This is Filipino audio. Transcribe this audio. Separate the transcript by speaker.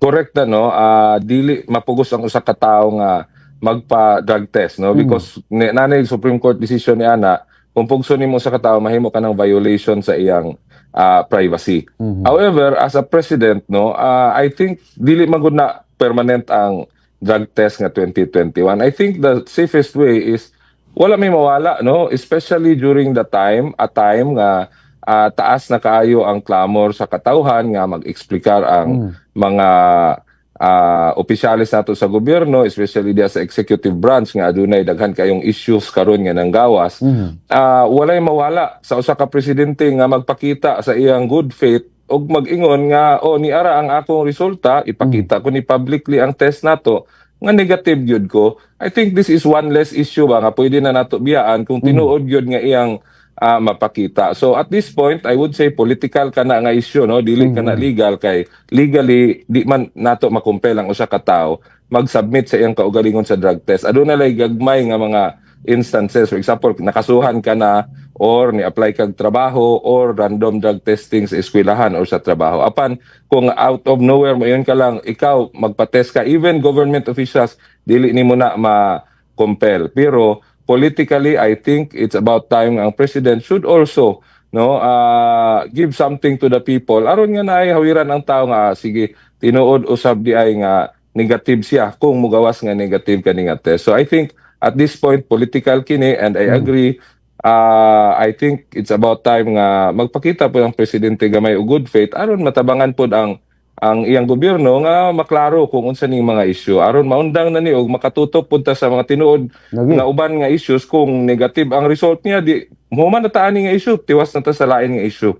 Speaker 1: correct na no ah, dili mapugos ang usa ka tawo nga magpa drug test no
Speaker 2: Mm.
Speaker 1: because ni nanay Supreme Court decision ni ana kung pugso nimo sa katawo mahimo ka ng violation sa iyang ah, privacy
Speaker 2: Mhm.
Speaker 1: However, as a president, no, uh, I think dili man gud na permanent ang drug test nga 2021. I think the safest way is wala may mawala, no, especially during the time, a time nga ah, taas na kaayo ang clamor sa katawhan nga mag-explikar ang
Speaker 2: Mm.
Speaker 1: mga ah, opisyalis nato sa gobyerno, especially diya sa executive branch nga adunay daghan kayong issues karon nga nang gawas
Speaker 2: Mhm.
Speaker 1: ah walay mawala sa usa ka presidente nga magpakita sa iyang good faith ug mag-ingon nga oh ni ara ang akong resulta ipakita ko ni publicly ang test nato nga negative gyud ko I think this is one less issue ba nga pwede na nato biyaan kung tinuod gyud nga iyang ah, mapakita so at this point I would say political ka na nga issue no dili ka na legal kay legally di man nato makumpel ang usa ka tawo mag-submit sa iyang kaugalingon sa drug test aduna lay gagmay nga mga instances. For example, nakasuhan ka na or ni-apply kag trabaho or random drug testing sa eskwelahan or sa trabaho. Apan, kung out of nowhere mo yun ka lang, ikaw magpa-test ka, even government officials, dili ni mo na ma-compel. Pero politically, I think it's about time ang president should also no ah, give something to the people. Aron nga naay hawiran ang tao nga sige tinuod usab di ay nga negative siya kung mugawas nga negative kani nga test. So i think at this point political kini and I agree uh, I think it's about time nga magpakita po ang presidente gamay og good faith. Aron matabangan pod ang ang iyang gobyerno nga maklaro kung unsa ning mga issue aron maundang na ni og makatutok punta sa mga tinuod
Speaker 2: Lagi.
Speaker 1: nga uban nga issues kung negative ang result niya di mo man nataan nga issue tiwas na ta sa lain nga issue